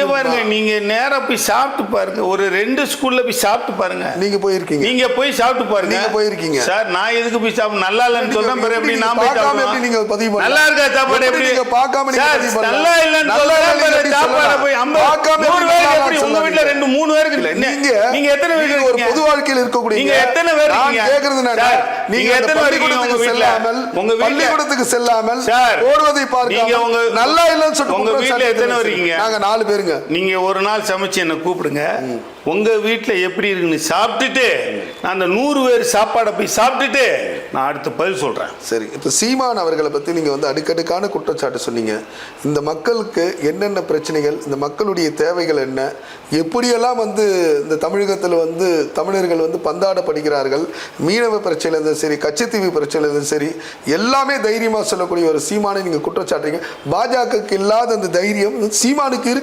இங்க பாருங்க நீங்க நேரா போய் சாப்பிட்டு பாருங்க ஒரு ரெண்டு ஸ்கூல்ல போய் சாப்பிட்டு பாருங்க நீங்க போயிருக்கீங்க நீங்க போய் சாப்பிட்டு பாருங்க நீங்க போயிருக்கீங்க. சார் நான் எதுக்கு போய் சாப்பிட நல்லா இல்லைன்னு சொல்றேன் பிறகு எப்படி நீங்க நான் போய் எப்படி நீங்க பதிவு? நல்லா இருக்கா சாப்பாடு எப்படி நீங்க பார்க்காம நீங்க பதிவு பண்ணலாம்? நல்லா இல்லைன்னு நல்லா சொல்றேன் சாப்பாடை? போய் ஐம்பது பார்க்காம நூறு எப்படி பேருக்கு எப்படி உங்க சொல்லாதீங்க. ரெண்டு மூணு பேருக்கு இல்ல? நீங்க நீங்க எத்தனை பேர் நீங்க ஒரு? பொது வாழ்க்கையில் இருக்கக்கூடிய நீங்க எத்தனை பேர் நான் இருக்கீங்க? கேக்குறது சார், நீங்க எத்தனை பள்ளிக்கூடத்துக்கு? செல்லாமல் உங்க பள்ளிக்கூடத்துக்கு செல்லாமல் சார், ஓடுவதை நீங்க பார்க்காம உங்க- நல்லா இல்லைன்னு சொல்லிட்டு உங்க வீட்டுல எத்தனை. இருக்கீங்க? நாங்க நாலு பேருங்க நீங்க ஒரு நாள் சமைச்சு என்ன கூப்பிடுங்க உங்கள் வீட்டில் எப்படி இருக்குன்னு சாப்பிட்டுட்டு நான் அந்த நூறு பேர் சாப்பாடை போய் சாப்பிட்டுட்டு நான் அடுத்த பதில் சொல்கிறேன் சரி இப்போ சீமான் அவர்களை பற்றி நீங்கள் வந்து அடுக்கடுக்கான குற்றச்சாட்டு சொன்னீங்க. இந்த மக்களுக்கு என்னென்ன பிரச்சனைகள் இந்த மக்களுடைய தேவைகள் என்ன எப்படியெல்லாம் வந்து இந்த தமிழகத்தில் வந்து தமிழர்கள் வந்து பந்தாடப்படுகிறார்கள் மீனவ பிரச்சனை இருந்தும் சரி கச்சத்தீவு பிரச்சனை இருந்தும் சரி எல்லாமே தைரியமாக சொல்லக்கூடிய ஒரு சீமானை நீங்கள் குற்றச்சாட்டுறீங்க. பாஜகவுக்கு இல்லாத அந்த தைரியம் சீமானுக்கு இருக்கு.